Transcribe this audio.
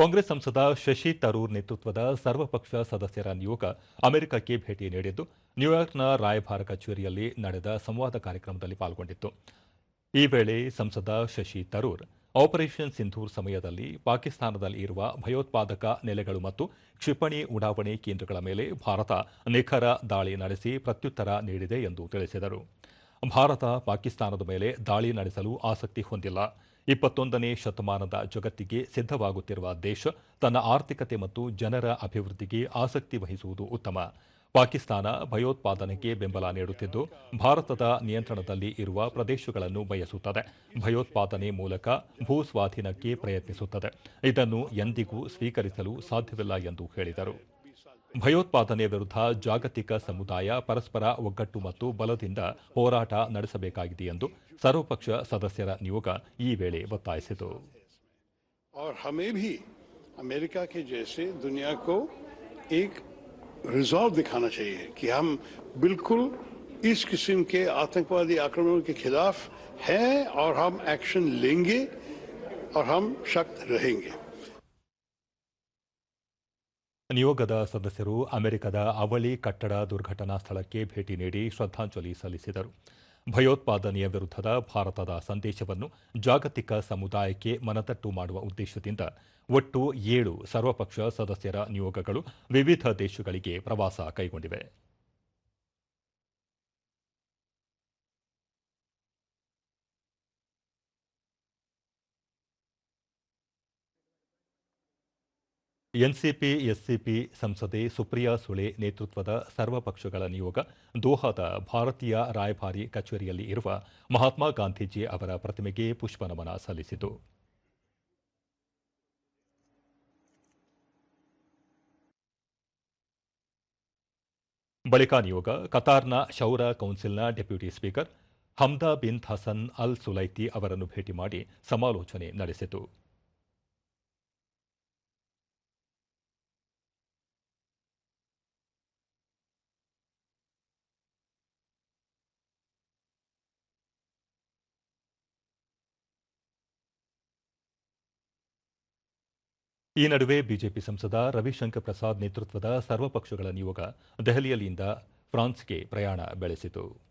ಕಾಂಗ್ರೆಸ್ ಸಂಸದ ಶಶಿ ತರೂರ್ ನೇತೃತ್ವದ ಸರ್ವಪಕ್ಷ ಸದಸ್ಯರ ನಿಯೋಗ ಅಮೆರಿಕಕ್ಕೆ ಭೇಟಿ ನೀಡಿದ್ದು, ನ್ಯೂಯಾರ್ಕ್ನ ರಾಯಭಾರ ಕಚೇರಿಯಲ್ಲಿ ನಡೆದ ಸಂವಾದ ಕಾರ್ಯಕ್ರಮದಲ್ಲಿ ಪಾಲ್ಗೊಂಡಿತ್ತು. ಈ ವೇಳೆ ಸಂಸದ ಶಶಿ ತರೂರ್, ಆಪರೇಷನ್ ಸಿಂಧೂರ್ ಸಮಯದಲ್ಲಿ ಪಾಕಿಸ್ತಾನದಲ್ಲಿ ಇರುವ ಭಯೋತ್ಪಾದಕ ನೆಲೆಗಳು ಮತ್ತು ಕ್ಷಿಪಣಿ ಉಡಾವಣೆ ಕೇಂದ್ರಗಳ ಮೇಲೆ ಭಾರತ ನಿಖರ ದಾಳಿ ನಡೆಸಿ ಪ್ರತ್ಯುತ್ತರ ನೀಡಿದೆ ಎಂದು ತಿಳಿಸಿದರು. ಭಾರತ ಪಾಕಿಸ್ತಾನದ ಮೇಲೆ ದಾಳಿ ನಡೆಸಲು ಆಸಕ್ತಿ ಹೊಂದಿಲ್ಲ. ಇಪ್ಪತ್ತೊಂದನೇ ಶತಮಾನದ ಜಗತ್ತಿಗೆ ಸಿದ್ಧವಾಗುತ್ತಿರುವ ದೇಶ ತನ್ನ ಆರ್ಥಿಕತೆ ಮತ್ತು ಜನರ ಅಭಿವೃದ್ಧಿಗೆ ಆಸಕ್ತಿ ವಹಿಸುವುದು ಉತ್ತಮ. ಪಾಕಿಸ್ತಾನ ಭಯೋತ್ಪಾದನೆಗೆ ಬೆಂಬಲ ನೀಡುತ್ತಿದ್ದು, ಭಾರತದ ನಿಯಂತ್ರಣದಲ್ಲಿ ಇರುವ ಪ್ರದೇಶಗಳನ್ನು ಬಯಸುತ್ತದೆ. ಭಯೋತ್ಪಾದನೆ ಮೂಲಕ ಭೂ ಸ್ವಾಧೀನಕ್ಕೆ ಪ್ರಯತ್ನಿಸುತ್ತದೆ. ಇದನ್ನು ಎಂದಿಗೂ ಸ್ವೀಕರಿಸಲು ಸಾಧ್ಯವಿಲ್ಲ ಎಂದು ಹೇಳಿದರು. ಭಯೋತ್ಪಾದನೆ ವಿರುದ್ಧ ಜಾಗತಿಕ ಸಮುದಾಯ ಪರಸ್ಪರ ಒಗ್ಗಟ್ಟು ಮತ್ತು ಬಲದಿಂದ ಹೋರಾಟ ನಡೆಸಬೇಕಾಗಿದೆ ಎಂದು ಸರ್ವಪಕ್ಷ ಸದಸ್ಯರ ನಿಯೋಗ ಈ ವೇಳೆ ಒತ್ತಾಯಿಸಿತು और हमें भी अमेरिका के जैसे दुनिया को एक रिजॉल्व दिखाना चाहिए कि हम बिल्कुल इस किस्म के आतंकवादी आक्रमणों के खिलाफ हैं और हम एक्शन लेंगे और हम शक्त रहेंगे ನಿಯೋಗದ ಸದಸ್ಯರು ಅಮೆರಿಕದ ಅವಳಿ ಕಟ್ಟಡ ದುರ್ಘಟನಾ ಸ್ಥಳಕ್ಕೆ ಭೇಟಿ ನೀಡಿ ಶ್ರದ್ಧಾಂಜಲಿ ಸಲ್ಲಿಸಿದರು. ಭಯೋತ್ಪಾದನೆಯ ವಿರುದ್ಧದ ಭಾರತದ ಸಂದೇಶವನ್ನು ಜಾಗತಿಕ ಸಮುದಾಯಕ್ಕೆ ಮನದಟ್ಟು ಮಾಡುವ ಉದ್ದೇಶದಿಂದ ಒಟ್ಟು ಏಳು ಸರ್ವಪಕ್ಷ ಸದಸ್ಯರ ನಿಯೋಗಗಳು ವಿವಿಧ ದೇಶಗಳಿಗೆ ಪ್ರವಾಸ ಕೈಗೊಂಡಿವೆ. ಎನ್ಸಿಪಿ, ಎಸ್ಸಿಪಿ, ಸಂಸದೆ ಸುಪ್ರಿಯಾ ಸುಳೆ ನೇತೃತ್ವದ ಸರ್ವಪಕ್ಷಗಳ ನಿಯೋಗ ದೋಹಾದ ಭಾರತೀಯ ರಾಯಭಾರಿ ಕಚೇರಿಯಲ್ಲಿ ಇರುವ ಮಹಾತ್ಮ ಗಾಂಧೀಜಿ ಅವರ ಪ್ರತಿಮೆಗೆ ಪುಷ್ಪನಮನ ಸಲ್ಲಿಸಿತು. ಬಳಿಕ ನಿಯೋಗ ಕತಾರ್ನ ಶೌರ ಕೌನ್ಸಿಲ್ನ deputy speaker Hamda bin Hassan Al Sulaiti ಅವರನ್ನು ಭೇಟಿ ಮಾಡಿ ಸಮಾಲೋಚನೆ ನಡೆಸಿತು. ಈ ನಡುವೆ ಬಿಜೆಪಿ ಸಂಸದ ರವಿಶಂಕರ್ ಪ್ರಸಾದ್ ನೇತೃತ್ವದ ಸರ್ವಪಕ್ಷಗಳ ನಿಯೋಗ ದೆಹಲಿಯಲ್ಲಿಂದ ಫ್ರಾನ್ಸ್ಗೆ ಪ್ರಯಾಣ ಬೆಳೆಸಿತು.